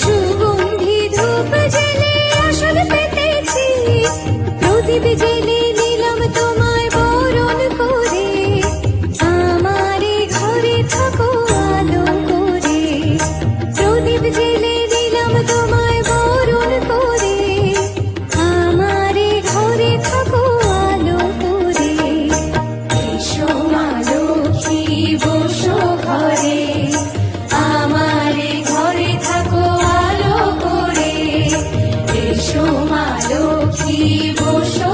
সুগন্ধি ধূপ জেলে আসন পেতেছি। প্রদীপ মা লক্ষ্মী বসো।